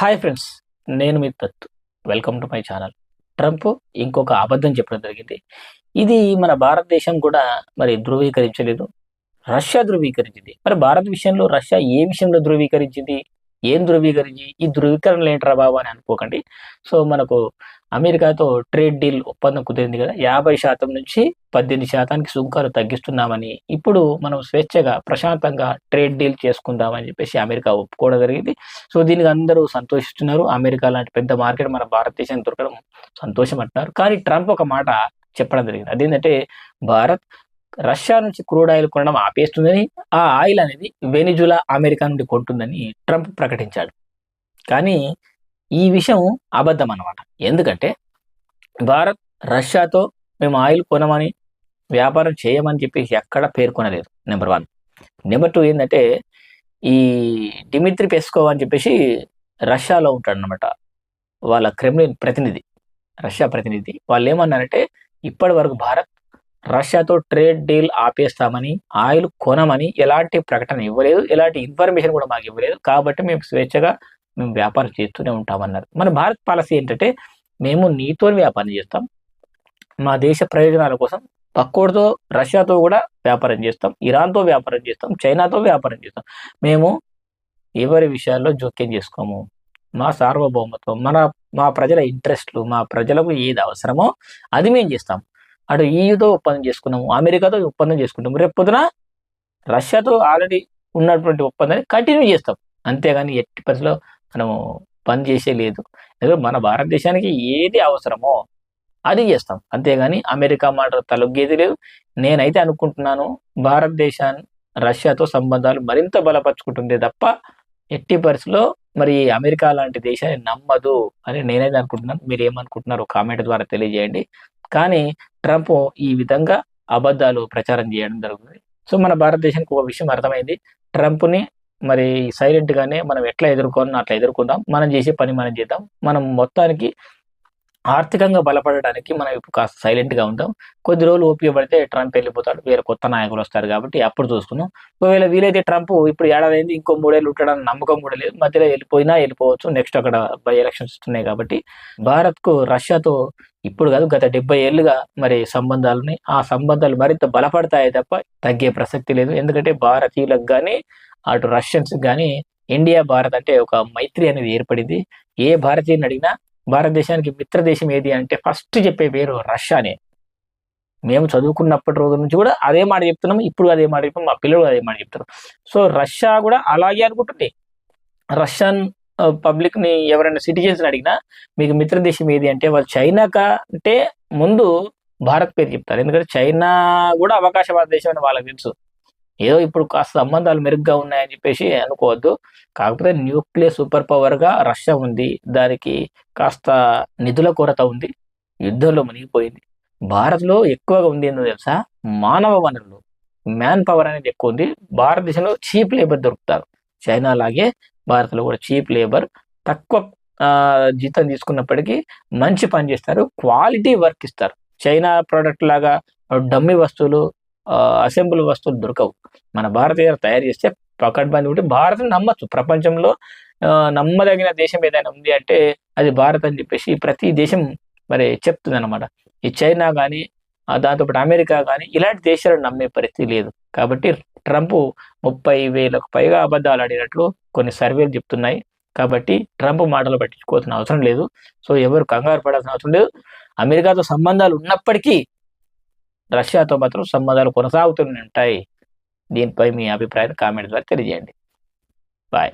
Hi friends నేను మీ తత్తు. Welcome to my channel Trump ఇంకొక అబద్ధం చెప్పడం జరిగింది. ఇది మన భారతదేశం కూడా మరి ధృవీకరించలేదు. రష్యా ధృవీకరించింది. మరి భారత విషయంలో రష్యా ఏ విషయంలో ధృవీకరించింది? ఏం ధృవీకరించి? ఈ ధృవీకరణ ఏంట్రా బాబు అని అనుకోకండి. సో మనకు అమెరికాతో ట్రేడ్ డీల్ ఒప్పందం కుదిరింది కదా. యాభై శాతం నుంచి పద్దెనిమిది శాతానికి సుంకాలు తగ్గిస్తున్నామని ఇప్పుడు మనం స్వేచ్ఛగా ప్రశాంతంగా ట్రేడ్ డీల్ చేసుకుందామని చెప్పేసి అమెరికా ఒప్పుకోవడం జరిగింది. సో దీనికి అందరూ సంతోషిస్తున్నారు. అమెరికా లాంటి పెద్ద మార్కెట్ మన భారతదేశానికి దొరకడం సంతోషం అంటున్నారు. కానీ ట్రంప్ ఒక మాట చెప్పడం జరిగింది. అదేంటంటే భారత్ రష్యా నుంచి క్రూడ్ ఆయిల్ కొనడం ఆపేస్తుందని ఆ ఆయిల్ అనేది వెనిజులా అమెరికా నుండి కొంటుందని ట్రంప్ ప్రకటించాడు. కానీ ఈ విషయం అబద్ధం అన్నమాట ఎందుకంటే భారత్ రష్యాతో మేము ఆయిల్ కొనమని వ్యాపారం చేయమని చెప్పేసి ఎక్కడ పేర్కొనలేదు నెంబర్ వన్. నెంబర్ టూ ఏంటంటే ఈ డిమిత్రి పెస్కోవ్ అని చెప్పేసి రష్యాలో ఉంటాడనమాట వాళ్ళ క్రెమ్లిన్ ప్రతినిధి రష్యా ప్రతినిధి. వాళ్ళు ఏమన్నారంటే ఇప్పటి వరకు భారత్ రష్యాతో ట్రేడ్ డీల్ ఆపేస్తామని ఆయిల్ కొనమని ఎలాంటి ప్రకటన ఇవ్వలేదు ఎలాంటి ఇన్ఫర్మేషన్ కూడా మాకు ఇవ్వలేదు. కాబట్టి మేము స్వేచ్ఛగా మేము వ్యాపారం చేస్తూనే ఉంటామన్నారు. మన భారత్ పాలసీ ఏంటంటే మేము నీతో వ్యాపారం చేస్తాం. మా దేశ ప్రయోజనాల కోసం పక్కోడితో రష్యాతో కూడా వ్యాపారం చేస్తాం. ఇరాన్తో వ్యాపారం చేస్తాం. చైనాతో వ్యాపారం చేస్తాం. మేము ఎవరి విషయాల్లో జోక్యం చేసుకోము. మా సార్వభౌమత్వం మన మా ప్రజల ఇంట్రెస్ట్లు మా ప్రజలకు ఏది అవసరమో అది మేము చేస్తాం. అటు ఈయుతో ఒప్పందం చేసుకున్నాము. అమెరికాతో ఒప్పందం చేసుకుంటాము. రేపు పొద్దున రష్యాతో ఆల్రెడీ ఉన్నటువంటి ఒప్పందాన్ని కంటిన్యూ చేస్తాం. అంతేగాని ఎట్టి పరిస్థితిలో మనము పని చేసే లేదు. ఎందుకంటే మన భారతదేశానికి ఏది అవసరమో అది చేస్తాం. అంతేగాని అమెరికా మాట తలొగ్గేది లేదు. నేనైతే అనుకుంటున్నాను భారతదేశాన్ని రష్యాతో సంబంధాలు మరింత బలపరుచుకుంటుంది తప్ప ఎట్టి పరిస్థితిలో మరి అమెరికా లాంటి దేశాన్ని నమ్మదు అని నేనైతే అనుకుంటున్నాను. మీరు ఏమనుకుంటున్నారు కామెంట్ ద్వారా తెలియజేయండి. కానీ ట్రంప్ ఈ విధంగా అబద్ధాలు ప్రచారం చేయడం జరుగుతుంది. సో మన భారతదేశానికి ఒక విషయం అర్థమైంది. ట్రంప్ని మరి సైలెంట్ గానే మనం ఎట్లా ఎదుర్కొని అట్లా ఎదుర్కొందాం. మనం చేసే పని మనం చేద్దాం. మనం మొత్తానికి ఆర్థికంగా బలపడడానికి మనం ఇప్పుడు కాస్త సైలెంట్గా ఉంటాం. కొద్ది రోజులు ఓపిక పడితే ట్రంప్ వెళ్ళిపోతాడు. వేరే కొత్త నాయకులు వస్తారు కాబట్టి అప్పుడు చూసుకుందాం. ఒకవేళ వీలైతే ట్రంప్ ఇప్పుడు ఏడాది అయింది ఇంకో మూడేళ్ళు ఉంటాడని నమ్మకం కూడా లేదు. మధ్యలో వెళ్ళిపోయినా వెళ్ళిపోవచ్చు. నెక్స్ట్ అక్కడ బై ఎలక్షన్స్ వస్తున్నాయి కాబట్టి భారత్కు రష్యాతో ఇప్పుడు కాదు గత డెబ్బై ఏళ్ళుగా మరి సంబంధాలని ఆ సంబంధాలు మరింత బలపడతాయి తప్ప తగ్గే ప్రసక్తి లేదు. ఎందుకంటే భారతీయులకు కానీ అటు రష్యన్స్ కానీ ఇండియా భారత్ అంటే ఒక మైత్రి అనేది ఏర్పడింది. ఏ భారతీయుని అడిగినా భారతదేశానికి మిత్ర దేశం ఏది అంటే ఫస్ట్ చెప్పే పేరు రష్యానే. మేము చదువుకున్నప్పటి రోజు నుంచి కూడా అదే మాట చెప్తున్నాం ఇప్పుడు అదే మాట చెప్తాం మా పిల్లలు అదే మాట చెప్తారు. సో రష్యా కూడా అలాగే అనుకుంటుంది. రష్యన్ పబ్లిక్ని ఎవరైనా సిటిజన్స్ని అడిగినా మీకు మిత్ర దేశం ఏది అంటే వాళ్ళు చైనా అంటే ముందు భారత్ పేరు చెప్తారు. ఎందుకంటే చైనా కూడా అవకాశవాద దేశం అని వాళ్ళకి తెలుసు. ఏదో ఇప్పుడు కాస్త సంబంధాలు మెరుగ్గా ఉన్నాయని చెప్పేసి అనుకోవద్దు. కాకపోతే న్యూక్లియర్ సూపర్ పవర్గా రష్యా ఉంది. దానికి కాస్త నిధుల కొరత ఉంది. యుద్ధంలో మునిగిపోయింది. భారత్లో ఎక్కువగా ఉంది ఏందో తెలుసా? మానవ వనరులు. మ్యాన్ పవర్ అనేది ఎక్కువ ఉంది. భారతదేశంలో చీప్ లేబర్ దొరుకుతారు. చైనా లాగే భారత్లో కూడా చీప్ లేబర్. తక్కువ జీతం తీసుకున్నప్పటికీ మంచి పని చేస్తారు. క్వాలిటీ వర్క్ ఇస్తారు. చైనా ప్రోడక్ట్ లాగా డమ్మి వస్తువులు అసెంబ్లీ వస్తువులు దొరకవు. మన భారతీయులు తయారు చేస్తే పకడ్బందీ ఉంటే భారత్ నమ్మచ్చు. ప్రపంచంలో నమ్మదగిన దేశం ఏదైనా ఉంది అంటే అది భారత్ అని చెప్పేసి ప్రతి దేశం మరి చెప్తుంది అనమాట ఈ చైనా కానీ దాంతోపాటు అమెరికా కానీ ఇలాంటి దేశాలను నమ్మే పరిస్థితి లేదు. కాబట్టి ట్రంప్ ముప్పై వేలకు పైగా అబద్ధాలు ఆడినట్లు కొన్ని సర్వేలు చెప్తున్నాయి. కాబట్టి ట్రంప్ మాటలు పట్టించుకోవాల్సిన అవసరం లేదు. సో ఎవరు కంగారు పడాల్సిన అవసరం లేదు. అమెరికాతో సంబంధాలు ఉన్నప్పటికీ రష్యాతో మాత్రం సంబంధాలు కొనసాగుతూనే ఉంటాయి. దీనిపై మీ అభిప్రాయాన్ని కామెంట్ ద్వారా తెలియజేయండి. బాయ్.